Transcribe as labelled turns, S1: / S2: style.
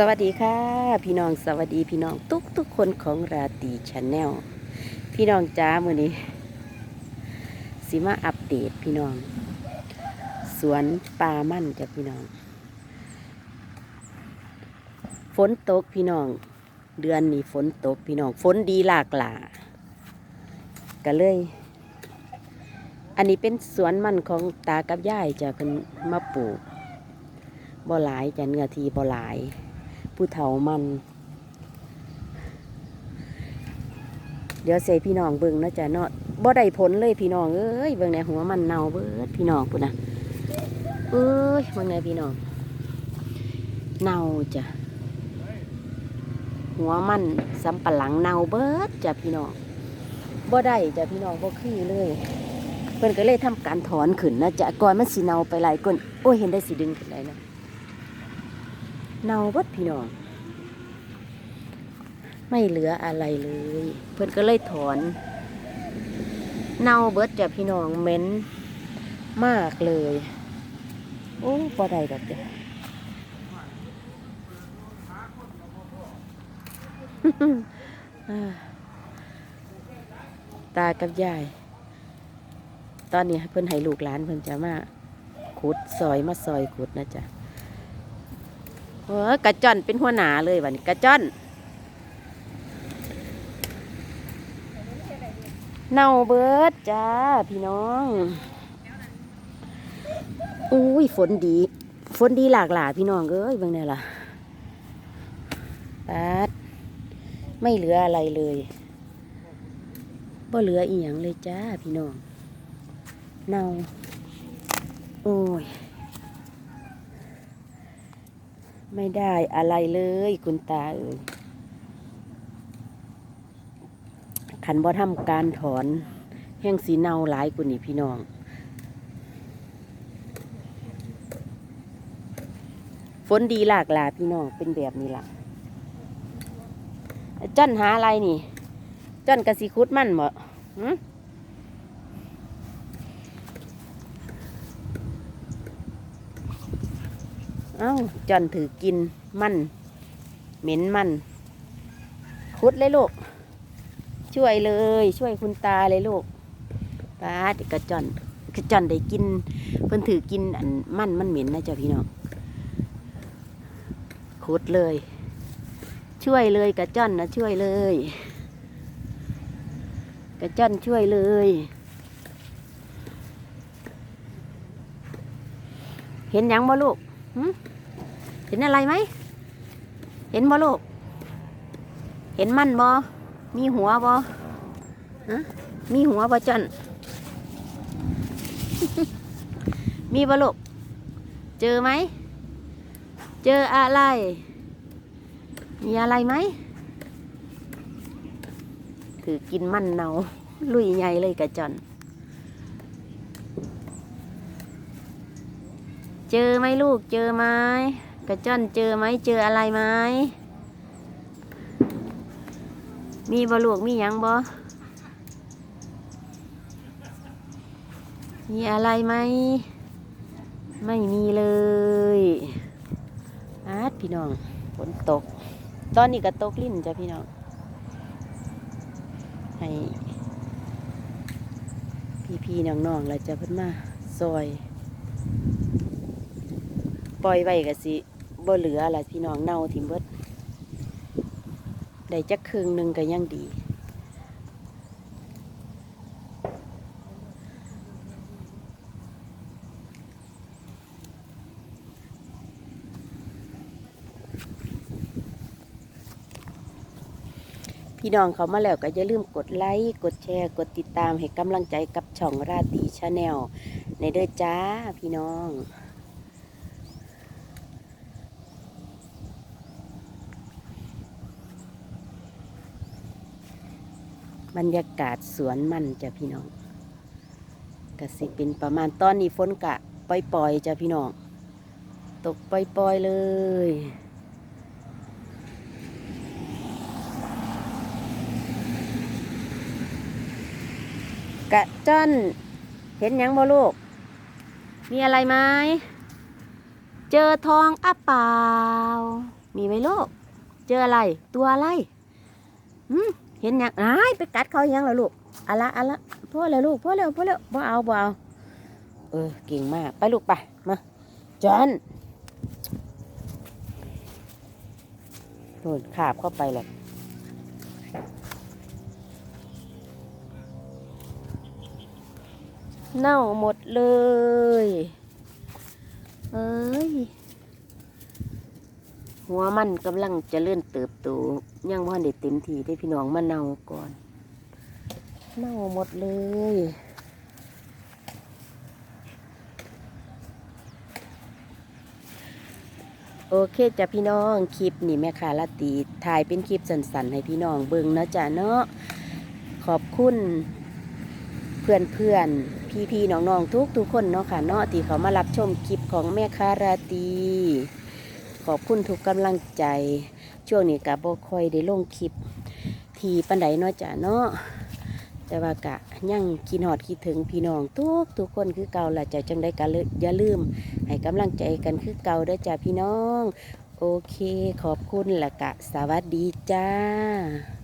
S1: สวัสดีค่ะ พี่น้องสวัสดีพี่น้องทุกทุกคนของราตีชาแนลพี่น้องจ้ามือนี้สิมาอัปเดตพี่น้อง สวนปลามั่นจ้ะพี่น้อง ฝนตกพี่น้อง เดือนนี้ฝนตกพี่น้องฝนดีหลากหลาก็เลย อันนี้เป็นสวนมันของตากับยายจะเพิ่นมาปลูกบ่หลายจะเนื้อที่บ่หลาย ผู้เฒ่ามัน เดี๋ยวเสพี่น้องเบิ่งนาะจ้ะเนาะบ่ได้ผลเลยพี่น้องเอ้ยเบิ่งในหัวมันเน่าเบิดพี่น้องพุ่นนะเอ้ยเบิ่งในพี่น้องเน่าจ้ะหัวมันสำปะหลังเน่าเบิดจ้ะพี่น้องบ่ได้จ้ะพี่น้องบ่คือเลยเพิ่นก็เลยทำการถอนขึ้นนะจ้ะก่อนมันสิเน่าไปหลายก้นโอ้ยเห็นได้สิดึงขึ้นได้นะ เน่าเบดพี่น้อง ไม่เหลืออะไรเลย เพื่อนก็เลยถอน เน่าเบิดจ้ะพี่น้องเหม็นมากเลย โอ้พอได้ดอกจ้ะตากับยาย ตอนนี้เพิ่อนให้ลูกหลานเพิ่อนจะมาขุดซอยมาซอยขุดนะจ๊ะ เออกระจอนเป็นหัวหนาเลยวันนี้กระจอนเน่าเบิดจ้าพี่น้องอุ้ยฝนดี ฝนดีหลากหลายพี่น้องเอ้ยเบิ่งเนี่ยล่ะปัดไม่เหลืออะไรเลยบ่เหลืออีหยังเลยจ้าพี่น้องเน่าโอ้ย ไม่ได้อะไรเลยคุณตาเอ่ยขันบ่ทำการถอน แห้งสีเนาหลายกว่านี่พี่น้อง ฝนดีหลากหลาพี่น้องเป็นแบบนี้ล่ะจ้อนหาอะไรนี่จ้อนกะสิคุดมั่นบ่ เอ้าจอนถือกินมัน เหม็นมันคุดเลยลูก ช่วยเลย ช่วยคุณตาเลยลูกป้าดกระจอนกระจอนได้กิน เพิ่นถือกินอันมันมันเหม็นนะจ๊ะพี่น้องคุดเลย ช่วยเลยกระจอนนะช่วยเลย กระจอนช่วยเลยเห็นยังบ่ลูก เห็นอะไรไหม เห็นบ่ลูก เห็นมันบ่มีหัวบ่ฮะมีหัวบ่จันมีบ่ลูก เจอไหม เจออะไร มีอะไรไหม ถือกินมันเนาลุยใหญ่เลยกระจอน จอไหมลูกเจอไหมกระจ้อนเจอไหมเจออะไรไหมมีบ่ลูกมียังบ่มีอะไรไหมไม่มีเลยอาดพี่น้องฝนตก ตอนนี้ก็ตกลิ่นจ้ะพี่น้องให้พี่ๆน้องๆแล้วจะเพิ่นมาซอย ปล่อยไว้ก็สิบ่เหลือละพี่น้องเน่าทิ่มเบิดได้จักครึ่งหนึ่งก็ยังดี พี่น้องเขามาแล้วก็อย่าลืมกดไลค์ กดแชร์ กดติดตามให้กำลังใจกับช่องราตีชาแนลในเด้อจ้าพี่น้อง บรรยากาศสวนมันจ้ะพี่น้องกสิเป็นประมาณตอนนี้ฝนกะปล่อยๆจ้ะพี่น้อง ตกปล่อยๆเลยกะจ้อนเห็นยังบ่ลูก มีอะไรไหม เจอทองอะเปล่า มีไหมลูก เจออะไร ตัวอะไรหืม เห็นยังอ้ายไปกัดเขายังเหรลูกอะละอะละพ่อแล้วลูกพ่อแล้วพ่อแล้วบ่เอาบ่เอาเออเก่งมาก ไปลูกไปมาจอนโน่นขาบเข้าไปเลยเน่าหมดเลย เอ้ย หัวมันกำลังจะเลื่อนเติบโตยังว่าเด็ดเต็มทีได้พี่น้องมาเน่าก่อนเน่าหมดเลยโอเคจ้ะพี่น้อง คลิปนี่แม่ค้าละตีถ่ายเป็นคลิปสั้นๆ ให้พี่น้องเบิ่งเนาะจ้ะเนาะขอบคุณ เพื่อนเพื่อนพี่พี่ๆน้องๆทุกทุกๆคนเนาะค่ะเนาะที่เขามารับชมคลิปของแม่ค้าราตี ขอบคุณทุกกำลังใจ ช่วงนี้กะบ่ค่อยได้ลงคลิป ทีปันไดเนาะจ้ะเนาะแต่ว่ากะยังคิดหอดคิดถึงพี่น้องทุกทุกคนคือเก่าล่ะจ้ะจังได้กะเลยอย่าลืม ให้กำลังใจกันคือเก่าเด้อจ้ะพี่น้อง โอเคขอบคุณละกะ สวัสดีจ้า